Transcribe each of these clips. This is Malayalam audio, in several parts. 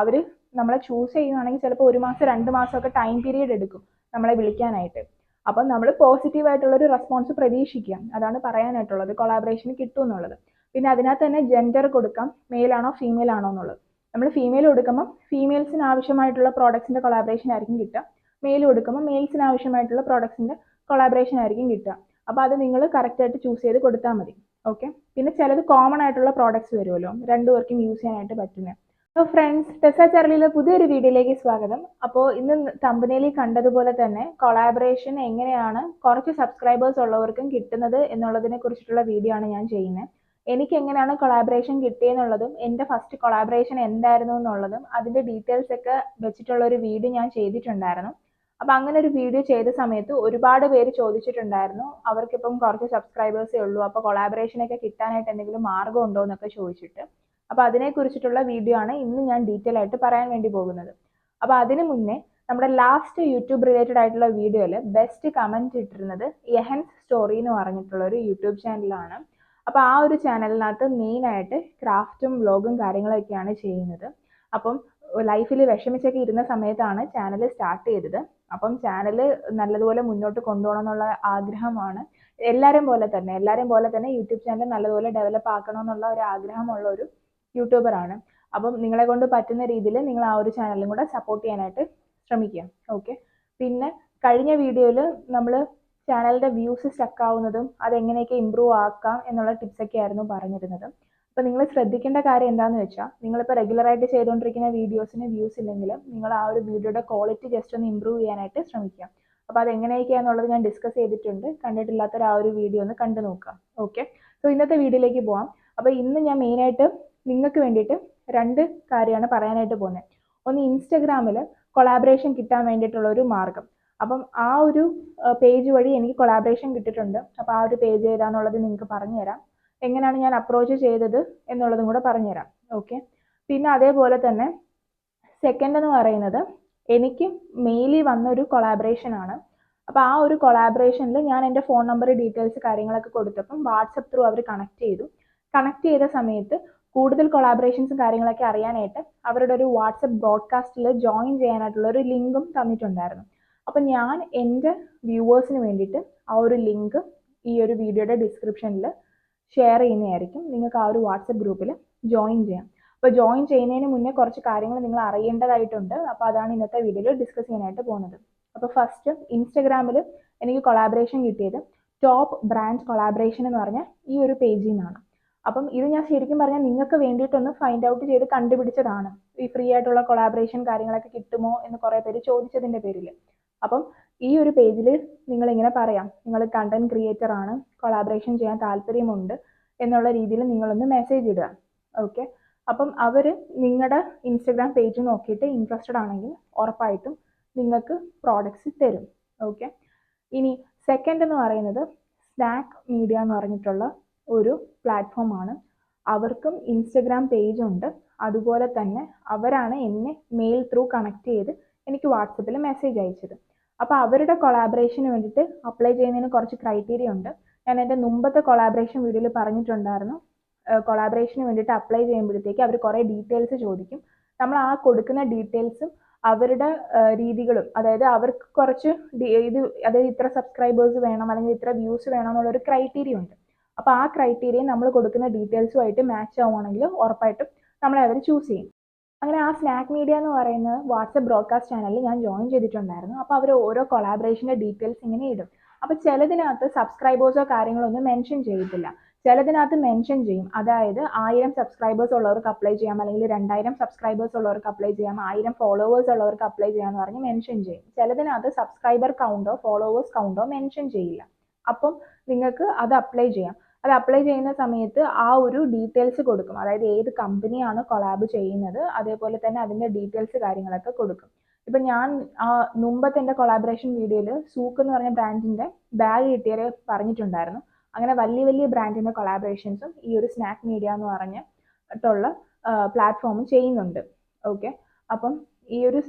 അവർ നമ്മളെ ചൂസ് ചെയ്യുകയാണെങ്കിൽ ചിലപ്പോൾ ഒരു മാസം രണ്ട് മാസമൊക്കെ ടൈം പീരീഡ് എടുക്കും നമ്മളെ വിളിക്കാനായിട്ട്. അപ്പം നമ്മൾ പോസിറ്റീവ് ആയിട്ടുള്ളൊരു റെസ്പോൺസ് പ്രതീക്ഷിക്കുക. അതാണ് പറയാനായിട്ടുള്ളത്. കൊളാബറേഷൻ കിട്ടും എന്നുള്ളത്. പിന്നെ അതിനകത്ത് തന്നെ ജെൻഡർ കൊടുക്കാം. മെയിൽ ആണോ ഫീമെയിൽ ആണോ എന്നുള്ളത്. നമ്മൾ ഫീമെയിൽ കൊടുക്കുമ്പോൾ ഫീമെയിൽസിന് ആവശ്യമായിട്ടുള്ള പ്രോഡക്ട്സിന്റെ കൊളാബറേഷൻ ആയിരിക്കും കിട്ടുക. മെയിൽ കൊടുക്കുമ്പോൾ മെയിൽസിന് ആവശ്യമായിട്ടുള്ള പ്രോഡക്ട്സിന്റെ കൊളാബറേഷൻ ആയിരിക്കും കിട്ടുക. അപ്പോൾ അത് നിങ്ങൾ കറക്റ്റായിട്ട് ചൂസ് ചെയ്ത് കൊടുത്താൽ മതി. ഓക്കെ പിന്നെ ചിലത് കോമൺ ആയിട്ടുള്ള പ്രോഡക്ട്സ് വരുമല്ലോ. രണ്ടുപേർക്കും യൂസ് ചെയ്യാനായിട്ട് പറ്റുന്നത് അപ്പോൾ ഫ്രണ്ട്സ് ടെസ ചാർലിയിലെ പുതിയൊരു വീഡിയോയിലേക്ക് സ്വാഗതം. അപ്പോൾ ഇന്ന് തമ്പനയിൽ കണ്ടതുപോലെ തന്നെ കൊളാബറേഷൻ എങ്ങനെയാണ് കുറച്ച് സബ്സ്ക്രൈബേഴ്സ് ഉള്ളവർക്കും കിട്ടുന്നത് എന്നുള്ളതിനെ കുറിച്ചിട്ടുള്ള വീഡിയോ ആണ് ഞാൻ ചെയ്യുന്നത്. എനിക്ക് എങ്ങനെയാണ് കൊളാബറേഷൻ കിട്ടിയെന്നുള്ളതും എന്റെ ഫസ്റ്റ് കൊളാബറേഷൻ എന്തായിരുന്നു എന്നുള്ളതും അതിന്റെ ഡീറ്റെയിൽസ് ഒക്കെ വെച്ചിട്ടുള്ള ഒരു വീഡിയോ ഞാൻ ചെയ്തിട്ടുണ്ടായിരുന്നു. അപ്പം അങ്ങനെ ഒരു വീഡിയോ ചെയ്ത സമയത്ത് ഒരുപാട് പേര് ചോദിച്ചിട്ടുണ്ടായിരുന്നു അവർക്കിപ്പം കുറച്ച് സബ്സ്ക്രൈബേഴ്സേ ഉള്ളൂ അപ്പോൾ കൊളാബറേഷനൊക്കെ കിട്ടാനായിട്ട് എന്തെങ്കിലും മാർഗം ഉണ്ടോ എന്നൊക്കെ ചോദിച്ചിട്ട്. അപ്പോൾ അതിനെക്കുറിച്ചിട്ടുള്ള വീഡിയോ ആണ് ഇന്ന് ഞാൻ ഡീറ്റെയിൽ ആയിട്ട് പറയാൻ വേണ്ടി പോകുന്നത്. അപ്പോൾ അതിനു മുന്നേ നമ്മുടെ ലാസ്റ്റ് യൂട്യൂബ് റിലേറ്റഡ് ആയിട്ടുള്ള വീഡിയോയിൽ ബെസ്റ്റ് കമന്റ് ഇട്ടിരുന്നത് യഹൻസ് സ്റ്റോറി എന്ന് പറഞ്ഞിട്ടുള്ള ഒരു യൂട്യൂബ് ചാനലാണ് അപ്പോൾ ആ ഒരു ചാനലിനകത്ത് മെയിൻ ആയിട്ട് ക്രാഫ്റ്റും വ്ലോഗും കാര്യങ്ങളൊക്കെയാണ് ചെയ്യുന്നത്. അപ്പം ലൈഫിൽ വിഷമിച്ചൊക്കെ ഇരുന്ന സമയത്താണ് ചാനൽ സ്റ്റാർട്ട് ചെയ്തത്. അപ്പം ചാനൽ നല്ലതുപോലെ മുന്നോട്ട് കൊണ്ടുപോകണം എന്നുള്ള ആഗ്രഹമാണ്. എല്ലാവരും പോലെ തന്നെ എല്ലാവരും പോലെ തന്നെ യൂട്യൂബ് ചാനൽ നല്ലതുപോലെ ഡെവലപ്പ് ആക്കണം എന്നുള്ള ഒരു ആഗ്രഹമുള്ള ഒരു യൂട്യൂബറാണ് അപ്പം നിങ്ങളെ കൊണ്ട് പറ്റുന്ന രീതിയിൽ നിങ്ങൾ ആ ഒരു ചാനലും കൂടെ സപ്പോർട്ട് ചെയ്യാനായിട്ട് ശ്രമിക്കുക. ഓക്കെ പിന്നെ കഴിഞ്ഞ വീഡിയോയിൽ നമ്മൾ ചാനലിന്റെ വ്യൂസ് സ്റ്റക്ക് ആവുന്നതും അതെങ്ങനെയൊക്കെ ഇമ്പ്രൂവ് ആക്കാം എന്നുള്ള ടിപ്സൊക്കെ ആയിരുന്നു പറഞ്ഞിരുന്നത്. അപ്പോൾ നിങ്ങൾ ശ്രദ്ധിക്കേണ്ട കാര്യം എന്താണെന്ന് വെച്ചാൽ നിങ്ങളിപ്പോൾ റെഗുലറായിട്ട് ചെയ്തുകൊണ്ടിരിക്കുന്ന വീഡിയോസിന് വ്യൂസ് ഇല്ലെങ്കിലും നിങ്ങൾ ആ ഒരു വീഡിയോയുടെ ക്വാളിറ്റി ജസ്റ്റ് ഒന്ന് ഇമ്പ്രൂവ് ചെയ്യാനായിട്ട് ശ്രമിക്കുക. അപ്പോൾ അതെങ്ങനെയൊക്കെയാണെന്നുള്ളത് ഞാൻ ഡിസ്കസ് ചെയ്തിട്ടുണ്ട്. കണ്ടിട്ടില്ലാത്തൊരു ആ ഒരു വീഡിയോ ഒന്ന് കണ്ടു നോക്കാം ഓക്കെ സോ ഇന്നത്തെ വീഡിയോയിലേക്ക് പോവാം. അപ്പോൾ ഇന്ന് ഞാൻ മെയിനായിട്ട് നിങ്ങൾക്ക് വേണ്ടിയിട്ട് രണ്ട് കാര്യമാണ് പറയാനായിട്ട് പോകുന്നത്. ഒന്ന് ഇൻസ്റ്റഗ്രാമിൽ കൊളാബറേഷൻ കിട്ടാൻ വേണ്ടിയിട്ടുള്ള ഒരു മാർഗം. അപ്പം ആ ഒരു പേജ് വഴി എനിക്ക് കൊളാബറേഷൻ കിട്ടിയിട്ടുണ്ട്. അപ്പോൾ ആ ഒരു പേജ് ഏതാന്നുള്ളത് നിങ്ങൾക്ക് പറഞ്ഞുതരാം. എങ്ങനെയാണ് ഞാൻ അപ്രോച്ച് ചെയ്തത് എന്നുള്ളതും കൂടെ പറഞ്ഞുതരാം. ഓക്കെ പിന്നെ അതേപോലെ തന്നെ സെക്കൻഡ് എന്ന് പറയുന്നത് എനിക്ക് മെയിലി വന്ന ഒരു കൊളാബറേഷൻ ആണ്. അപ്പോൾ ആ ഒരു കൊളാബറേഷനിൽ ഞാൻ എന്റെ ഫോൺ നമ്പർ ഡീറ്റെയിൽസ് കാര്യങ്ങളൊക്കെ കൊടുത്തപ്പം വാട്സപ്പ് ത്രൂ അവർ കണക്ട് ചെയ്തു. കണക്ട് ചെയ്ത സമയത്ത് കൂടുതൽ കൊളാബറേഷൻസും കാര്യങ്ങളൊക്കെ അറിയാനായിട്ട് അവരുടെ ഒരു വാട്സപ്പ് ബ്രോഡ്കാസ്റ്റിൽ ജോയിൻ ചെയ്യാനായിട്ടുള്ള ഒരു ലിങ്കും തന്നിട്ടുണ്ടായിരുന്നു. അപ്പം ഞാൻ എന്റെ വ്യൂവേഴ്സിന് വേണ്ടിയിട്ട് ആ ഒരു ലിങ്ക് ഈ ഒരു വീഡിയോയുടെ ഡിസ്ക്രിപ്ഷനിൽ ഷെയർ ചെയ്യുന്നതായിരിക്കും. നിങ്ങൾക്ക് ആ ഒരു വാട്സപ്പ് ഗ്രൂപ്പിൽ ജോയിൻ ചെയ്യാം. അപ്പോൾ ജോയിൻ ചെയ്യുന്നതിന് മുന്നേ കുറച്ച് കാര്യങ്ങൾ നിങ്ങൾ അറിയേണ്ടതായിട്ടുണ്ട്. അപ്പോൾ അതാണ് ഇന്നത്തെ വീഡിയോയിൽ ഡിസ്കസ് ചെയ്യാനായിട്ട് പോകുന്നത്. അപ്പോൾ ഫസ്റ്റ് ഇൻസ്റ്റഗ്രാമിൽ എനിക്ക് കൊളാബറേഷൻ കിട്ടിയത് ടോപ്പ് ബ്രാൻഡ് കൊളാബറേഷൻ എന്ന് പറഞ്ഞ ഈ ഒരു പേജിൽ നിന്നാണ്. അപ്പം ഇത് ഞാൻ ശരിക്കും പറഞ്ഞാൽ നിങ്ങൾക്ക് വേണ്ടിയിട്ടൊന്ന് ഫൈൻഡ് ഔട്ട് ചെയ്ത് കണ്ടുപിടിച്ചതാണ്. ഈ ഫ്രീ ആയിട്ടുള്ള കൊളാബറേഷൻ കാര്യങ്ങളൊക്കെ കിട്ടുമോ എന്ന് കുറേ പേര് ചോദിച്ചതിന്റെ പേരിൽ അപ്പം ഈ ഒരു പേജിൽ നിങ്ങൾ നിങ്ങളിങ്ങനെ പറയാം. നിങ്ങൾ കണ്ടന്റ് ക്രിയേറ്റർ ആണ് കൊളാബറേഷൻ ചെയ്യാൻ താല്പര്യമുണ്ട് എന്നുള്ള രീതിയിൽ നിങ്ങളൊന്ന് മെസ്സേജ് ഇടുക. ഓക്കെ അപ്പം അവർ നിങ്ങളുടെ ഇൻസ്റ്റഗ്രാം പേജ് നോക്കിയിട്ട് ഇൻട്രസ്റ്റഡ് ആണെങ്കിൽ ഉറപ്പായിട്ടും നിങ്ങൾക്ക് പ്രോഡക്റ്റ്സ് തരും. ഓക്കെ ഇനി സെക്കൻഡ് എന്ന് പറയുന്നത് സ്നാക്ക് മീഡിയ എന്ന് പറഞ്ഞിട്ടുള്ള ഒരു പ്ലാറ്റ്ഫോമാണ് അവർക്കും ഇൻസ്റ്റഗ്രാം പേജ് ഉണ്ട്. അതുപോലെ തന്നെ അവരാണ് എന്നെ മെയിൽ ത്രൂ കണക്ട് ചെയ്ത് എനിക്ക് വാട്സപ്പിൽ മെസ്സേജ് അയച്ചത്. അപ്പോൾ അവരുടെ കൊളാബറേഷന് വേണ്ടിയിട്ട് അപ്ലൈ ചെയ്യുന്നതിന് കുറച്ച് ക്രൈറ്റീരിയ ഉണ്ട്. ഞാൻ എന്റെ മുമ്പത്തെ കൊളാബറേഷൻ വീഡിയോയിൽ പറഞ്ഞിട്ടുണ്ടായിരുന്നു. കൊളാബറേഷന് വേണ്ടിയിട്ട് അപ്ലൈ ചെയ്യുമ്പോഴത്തേക്ക് അവർ കുറേ ഡീറ്റെയിൽസ് ചോദിക്കും. നമ്മൾ ആ കൊടുക്കുന്ന ഡീറ്റെയിൽസും അവരുടെ രീതികളും അതായത് അവർക്ക് കുറച്ച് ഇത് അതായത് ഇത്ര സബ്സ്ക്രൈബേഴ്സ് വേണം അല്ലെങ്കിൽ ഇത്ര വ്യൂസ് വേണം എന്നുള്ളൊരു ക്രൈറ്റീരിയ ഉണ്ട്. അപ്പോൾ ആ ക്രൈറ്റീരിയ നമ്മൾ കൊടുക്കുന്ന ഡീറ്റെയിൽസുമായിട്ട് മാച്ച് ആവുകയാണെങ്കിൽ ഉറപ്പായിട്ടും നമ്മളെ അവർ ചൂസ് ചെയ്യും. അങ്ങനെ ആ സ്നാക്ക് മീഡിയ എന്ന് പറയുന്ന വാട്സപ്പ് ബ്രോഡ്കാസ്റ്റ് ചാനലിൽ ഞാൻ ജോയിൻ ചെയ്തിട്ടുണ്ടായിരുന്നു. അപ്പോൾ അവർ ഓരോ കൊളാബറേഷന്റെ ഡീറ്റെയിൽസ് ഇങ്ങനെ ഇടും. അപ്പോൾ ചിലതിനകത്ത് സബ്സ്ക്രൈബേഴ്സോ കാര്യങ്ങളോ ഒന്നും മെൻഷൻ ചെയ്യത്തില്ല. ചിലതിനകത്ത് മെൻഷൻ ചെയ്യും. അതായത് ആയിരം സബ്സ്ക്രൈബേഴ്സ് ഉള്ളവർക്ക് അപ്ലൈ ചെയ്യാം. അല്ലെങ്കിൽ രണ്ടായിരം സബ്സ്ക്രൈബേഴ്സ് ഉള്ളവർക്ക് അപ്ലൈ ചെയ്യാം. ആയിരം ഫോളോവേഴ്സ് ഉള്ളവർക്ക് അപ്ലൈ ചെയ്യാമെന്ന് പറഞ്ഞ് മെൻഷൻ ചെയ്യും. ചിലതിനകത്ത് സബ്സ്ക്രൈബർ കൗണ്ടോ ഫോളോവേഴ്സ് കൗണ്ടോ മെൻഷൻ ചെയ്യില്ല. അപ്പം നിങ്ങൾക്ക് അത് അപ്ലൈ ചെയ്യാം. അത് അപ്ലൈ ചെയ്യുന്ന സമയത്ത് ആ ഒരു ഡീറ്റെയിൽസ് കൊടുക്കും. അതായത് ഏത് കമ്പനിയാണ് കൊളാബ് ചെയ്യുന്നത് അതേപോലെ തന്നെ അതിന്റെ ഡീറ്റെയിൽസ് കാര്യങ്ങളൊക്കെ കൊടുക്കും. ഇപ്പം ഞാൻ മുമ്പത്തെ എന്റെ കൊളാബറേഷൻ വീഡിയോയിൽ സൂക്ക് എന്ന് പറഞ്ഞ ബ്രാൻഡിന്റെ ബാഗ് കിട്ടിയവരെ പറഞ്ഞിട്ടുണ്ടായിരുന്നു. അങ്ങനെ വലിയ വലിയ ബ്രാൻഡിന്റെ കൊളാബറേഷൻസും ഈ ഒരു സ്നാക്ക് മീഡിയ എന്ന് പറഞ്ഞിട്ടുള്ള പ്ലാറ്റ്ഫോമും ചെയ്യുന്നുണ്ട്. ഓക്കെ അപ്പം ഈ ഒരു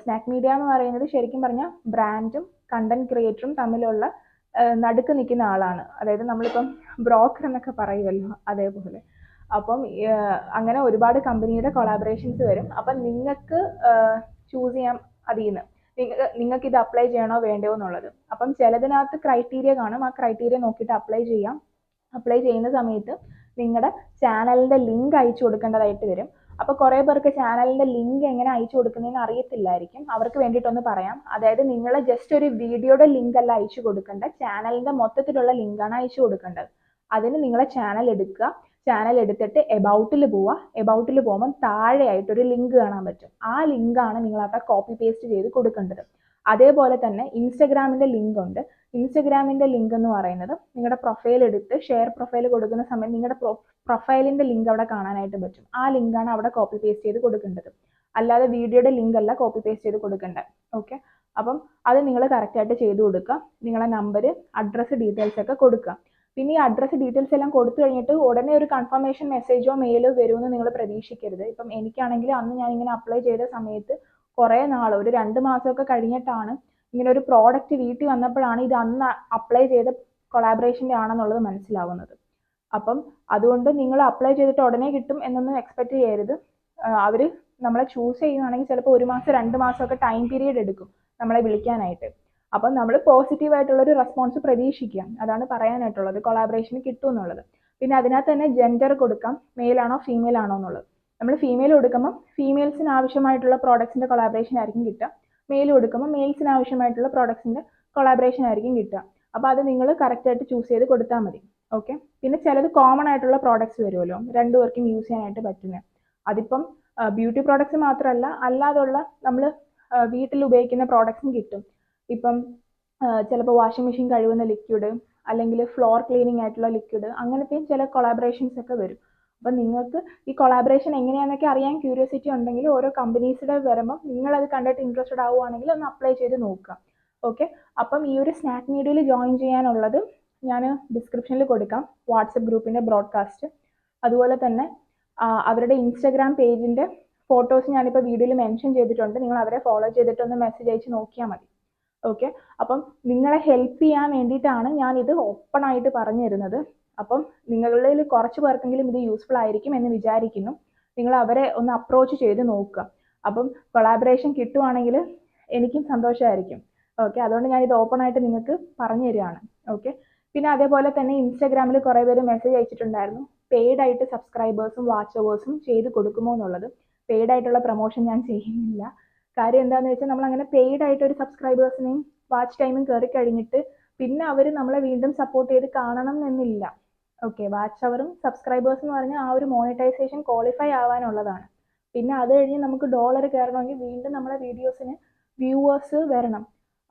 സ്നാക്ക് മീഡിയ എന്ന് പറയുന്നത് ശരിക്കും പറഞ്ഞാൽ ബ്രാൻഡും കണ്ടന്റ് ക്രിയേറ്ററും തമ്മിലുള്ള നടുക്ക് നിൽക്കുന്ന ആളാണ്. അതായത് നമ്മളിപ്പം ബ്രോക്കർ എന്നൊക്കെ പറയുമല്ലോ അതേപോലെ. അപ്പം അങ്ങനെ ഒരുപാട് കമ്പനിയുടെ കൊളാബറേഷൻസ് വരും. അപ്പം നിങ്ങൾക്ക് ചൂസ് ചെയ്യാം അതിൽ നിന്ന്. നിങ്ങൾക്ക് ഇത് അപ്ലൈ ചെയ്യണോ വേണ്ടയോ എന്നുള്ളത്. അപ്പം ചിലതിനകത്ത് ക്രൈറ്റീരിയ കാണും. ആ ക്രൈറ്റീരിയ നോക്കിയിട്ട് അപ്ലൈ ചെയ്യാം. അപ്ലൈ ചെയ്യുന്ന സമയത്ത് നിങ്ങളുടെ ചാനലിന്റെ ലിങ്ക് അയച്ചു കൊടുക്കേണ്ടതായിട്ട് വരും. അപ്പോൾ കുറേ പേർക്ക് ചാനലിന്റെ ലിങ്ക് എങ്ങനെ അയച്ചു കൊടുക്കുന്നതെന്ന് അറിയത്തില്ലായിരിക്കും. അവർക്ക് വേണ്ടിയിട്ടൊന്ന് പറയാം. അതായത് നിങ്ങൾ ജസ്റ്റ് ഒരു വീഡിയോയുടെ ലിങ്ക് അല്ല അയച്ചു കൊടുക്കേണ്ടത്. ചാനലിന്റെ മൊത്തത്തിലുള്ള ലിങ്കാണ് അയച്ചു കൊടുക്കേണ്ടത്. അതിന് നിങ്ങളെ ചാനൽ എടുക്കുക. ചാനൽ എടുത്തിട്ട് എബൌട്ടിൽ പോവുക. എബൌട്ടിൽ പോകുമ്പോൾ താഴെയായിട്ട് ഒരു ലിങ്ക് കാണാൻ പറ്റും. ആ ലിങ്കാണ് നിങ്ങൾ അവിടെ കോപ്പി പേസ്റ്റ് ചെയ്ത് കൊടുക്കേണ്ടത്. അതേപോലെ തന്നെ ഇൻസ്റ്റഗ്രാമിന്റെ ലിങ്ക് ഉണ്ട്. ഇൻസ്റ്റഗ്രാമിന്റെ ലിങ്ക് എന്ന് പറയുന്നത് നിങ്ങളുടെ പ്രൊഫൈൽ എടുത്ത് ഷെയർ പ്രൊഫൈൽ കൊടുക്കുന്ന സമയം നിങ്ങളുടെ പ്രൊഫൈലിന്റെ ലിങ്ക് അവിടെ കാണാനായിട്ട് പറ്റും. ആ ലിങ്കാണ് അവിടെ കോപ്പി പേസ്റ്റ് ചെയ്ത് കൊടുക്കേണ്ടത്. അല്ലാതെ വീഡിയോയുടെ ലിങ്ക് അല്ല കോപ്പി പേസ്റ്റ് ചെയ്ത് കൊടുക്കേണ്ടത്. ഓക്കെ അപ്പം അത് നിങ്ങൾ കറക്റ്റായിട്ട് ചെയ്ത് കൊടുക്കുക. നിങ്ങളുടെ നമ്പർ അഡ്രസ്സ് ഡീറ്റെയിൽസ് ഒക്കെ കൊടുക്കുക. പിന്നെ ഈ അഡ്രസ്സ് ഡീറ്റെയിൽസ് എല്ലാം കൊടുത്തു കഴിഞ്ഞിട്ട് ഉടനെ ഒരു കൺഫർമേഷൻ മെസ്സേജോ മെയിലോ വരുമെന്ന് നിങ്ങൾ പ്രതീക്ഷിക്കരുത്. ഇപ്പം എനിക്കാണെങ്കിൽ അന്ന് ഞാൻ ഇങ്ങനെ അപ്ലൈ ചെയ്ത സമയത്ത് കുറേ നാൾ ഒരു രണ്ട് മാസമൊക്കെ കഴിഞ്ഞിട്ടാണ് ഇങ്ങനെ ഒരു പ്രോഡക്റ്റ് വീട്ടിൽ വന്നപ്പോഴാണ് ഇത് അന്ന് അപ്ലൈ ചെയ്ത കൊളാബറേഷന്റെ ആണെന്നുള്ളത് മനസ്സിലാവുന്നത്. അപ്പം അതുകൊണ്ട് നിങ്ങൾ അപ്ലൈ ചെയ്തിട്ട് ഉടനെ കിട്ടും എന്നൊന്നും എക്സ്പെക്ട് ചെയ്യരുത്. അവർ നമ്മളെ ചൂസ് ചെയ്യുകയാണെങ്കിൽ ചിലപ്പോൾ ഒരു മാസം രണ്ട് മാസമൊക്കെ ടൈം പീരീഡ് എടുക്കും നമ്മളെ വിളിക്കാനായിട്ട്. അപ്പം നമ്മൾ പോസിറ്റീവ് ആയിട്ടുള്ളൊരു റെസ്പോൺസ് പ്രതീക്ഷിക്കുക. അതാണ് പറയാനായിട്ടുള്ളത്. കൊളാബറേഷന് കിട്ടും എന്നുള്ളത്. പിന്നെ അതിനകത്ത് തന്നെ ജെൻഡർ കൊടുക്കാം. മെയിൽ ആണോ ഫീമെയിൽ ആണോ എന്നുള്ളത്. നമ്മൾ ഫീമെയിൽ കൊടുക്കുമ്പോൾ ഫീമെയിൽസിന് ആവശ്യമായിട്ടുള്ള പ്രോഡക്ട്സിന്റെ കൊളാബറേഷൻ ആയിരിക്കും കിട്ടുക. മെയിൽ കൊടുക്കുമ്പോൾ മെയിൽസിന് ആവശ്യമായിട്ടുള്ള പ്രോഡക്ട്സിന്റെ കൊളാബറേഷൻ ആയിരിക്കും കിട്ടുക. അപ്പോൾ അത് നിങ്ങൾ കറക്റ്റായിട്ട് ചൂസ് ചെയ്ത് കൊടുത്താൽ മതി. ഓക്കെ പിന്നെ ചിലത് കോമൺ ആയിട്ടുള്ള പ്രോഡക്ട്സ് വരുമല്ലോ. രണ്ടുപേർക്കും യൂസ് ചെയ്യാനായിട്ട് പറ്റുന്നത് അതിപ്പം ബ്യൂട്ടി പ്രോഡക്ട്സ് മാത്രമല്ല അല്ലാതുള്ള നമ്മൾ വീട്ടിൽ ഉപയോഗിക്കുന്ന പ്രോഡക്ട്സും കിട്ടും. ഇപ്പം ചിലപ്പോൾ വാഷിംഗ് മെഷീൻ കഴുകുന്ന ലിക്വിഡ് അല്ലെങ്കിൽ ഫ്ലോർ ക്ലീനിങ് ആയിട്ടുള്ള ലിക്വിഡ് അങ്ങനത്തെയും ചില കൊളാബറേഷൻസ് ഒക്കെ വരും. അപ്പം നിങ്ങൾക്ക് ഈ കൊളാബറേഷൻ എങ്ങനെയാണെന്നൊക്കെ അറിയാൻ ക്യൂരിയോസിറ്റി ഉണ്ടെങ്കിൽ ഓരോ കമ്പനീസിടെ വരുമ്പം നിങ്ങളത് കണ്ടിട്ട് ഇൻട്രസ്റ്റഡ് ആവുകയാണെങ്കിൽ ഒന്ന് അപ്ലൈ ചെയ്ത് നോക്കുക. ഓക്കെ അപ്പം ഈ ഒരു സ്നാക്ക് മീഡിയയിൽ ജോയിൻ ചെയ്യാനുള്ളത് ഞാൻ ഡിസ്ക്രിപ്ഷനിൽ കൊടുക്കാം. വാട്സപ്പ് ഗ്രൂപ്പിന്റെ ബ്രോഡ്കാസ്റ്റ് അതുപോലെ തന്നെ അവരുടെ ഇൻസ്റ്റഗ്രാം പേജിന്റെ ഫോട്ടോസ് ഞാനിപ്പോൾ വീഡിയോയിൽ മെൻഷൻ ചെയ്തിട്ടുണ്ട്. നിങ്ങൾ അവരെ ഫോളോ ചെയ്തിട്ടൊന്ന് മെസ്സേജ് അയച്ച് നോക്കിയാൽ മതി. ഓക്കെ അപ്പം നിങ്ങളെ ഹെൽപ്പ് ചെയ്യാൻ വേണ്ടിയിട്ടാണ് ഞാനിത് ഓപ്പൺ ആയിട്ട് പറഞ്ഞു തരുന്നത് അപ്പം നിങ്ങളിൽ കുറച്ച് പേർക്കെങ്കിലും ഇത് യൂസ്ഫുൾ ആയിരിക്കും എന്ന് വിചാരിക്കുന്നു. നിങ്ങൾ അവരെ ഒന്ന് അപ്രോച്ച് ചെയ്ത് നോക്കുക. അപ്പം കൊളാബറേഷൻ കിട്ടുവാണെങ്കിൽ എനിക്കും സന്തോഷമായിരിക്കും ഓക്കെ അതുകൊണ്ട് ഞാൻ ഇത് ഓപ്പൺ ആയിട്ട് നിങ്ങൾക്ക് പറഞ്ഞു തരികയാണ്. ഓക്കെ പിന്നെ അതേപോലെ തന്നെ ഇൻസ്റ്റാഗ്രാമിൽ കുറേ പേര് മെസ്സേജ് അയച്ചിട്ടുണ്ടായിരുന്നു. പെയ്ഡ് ആയിട്ട് സബ്സ്ക്രൈബേഴ്സും വാച്ചവേഴ്സും ചെയ്ത് കൊടുക്കുമോ എന്നുള്ളത്. പെയ്ഡ് ആയിട്ടുള്ള പ്രൊമോഷൻ ഞാൻ ചെയ്യുന്നില്ല. കാര്യം എന്താണെന്ന് വെച്ചാൽ നമ്മൾ അങ്ങനെ പെയ്ഡ് ആയിട്ട് ഒരു സബ്സ്ക്രൈബേഴ്സിനെയും വാച്ച് ടൈമും കയറി കഴിഞ്ഞിട്ട് പിന്നെ അവർ നമ്മളെ വീണ്ടും സപ്പോർട്ട് ചെയ്ത് കാണണം എന്നില്ല. ഓക്കെ വാച്ച് അവറും സബ്സ്ക്രൈബേഴ്സ് എന്ന് പറഞ്ഞാൽ ആ ഒരു മോണിറ്റൈസേഷൻ ക്വാളിഫൈ ആവാനുള്ളതാണ്. പിന്നെ അത് കഴിഞ്ഞ് നമുക്ക് ഡോളർ കയറണമെങ്കിൽ വീണ്ടും നമ്മളെ വീഡിയോസിന് വ്യൂവേഴ്സ് വരണം.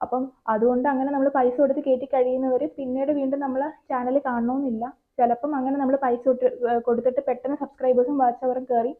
അപ്പം അതുകൊണ്ട് അങ്ങനെ നമ്മൾ പൈസ കൊടുത്ത് കയറ്റി കഴിയുന്നവർ പിന്നീട് വീണ്ടും നമ്മളെ ചാനൽ കാണണമെന്നില്ല ചിലപ്പം അങ്ങനെ നമ്മൾ പൈസ കൊടുത്തിട്ട് പെട്ടെന്ന് സബ്സ്ക്രൈബേഴ്സും വാച്ച് അവറും കയറി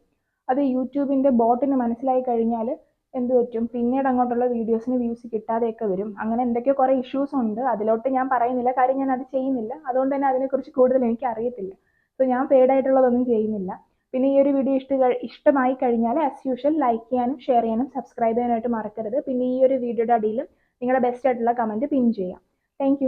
അത് യൂട്യൂബിന്റെ ബോട്ടിന് മനസ്സിലായി കഴിഞ്ഞാൽ എന്ത് പറ്റും? പിന്നീട് അങ്ങോട്ടുള്ള വീഡിയോസിന് വ്യൂസ് കിട്ടാതെയൊക്കെ വരും. അങ്ങനെ എന്തൊക്കെയോ കുറേ ഇഷ്യൂസ് ഉണ്ട്. അതിലോട്ട് ഞാൻ പറയുന്നില്ല. കാര്യം ഞാൻ അത് ചെയ്യുന്നില്ല. അതുകൊണ്ട് തന്നെ അതിനെക്കുറിച്ച് കൂടുതൽ എനിക്ക് അറിയത്തില്ല. സോ ഞാൻ പെയ്ഡ് ആയിട്ടുള്ളതൊന്നും ചെയ്യുന്നില്ല. പിന്നെ ഈ ഒരു വീഡിയോ ഇഷ്ട ഇഷ്ടമായി കഴിഞ്ഞാൽ ആസ് യൂഷ്വൽ ലൈക്ക് ചെയ്യാനും ഷെയർ ചെയ്യാനും സബ്സ്ക്രൈബ് ചെയ്യാനായിട്ട് മറക്കരുത്. പിന്നെ ഈ ഒരു വീഡിയോയുടെ അടിയിലും നിങ്ങളുടെ ബെസ്റ്റ് ആയിട്ടുള്ള കമന്റ് പിൻ ചെയ്യാം. താങ്ക്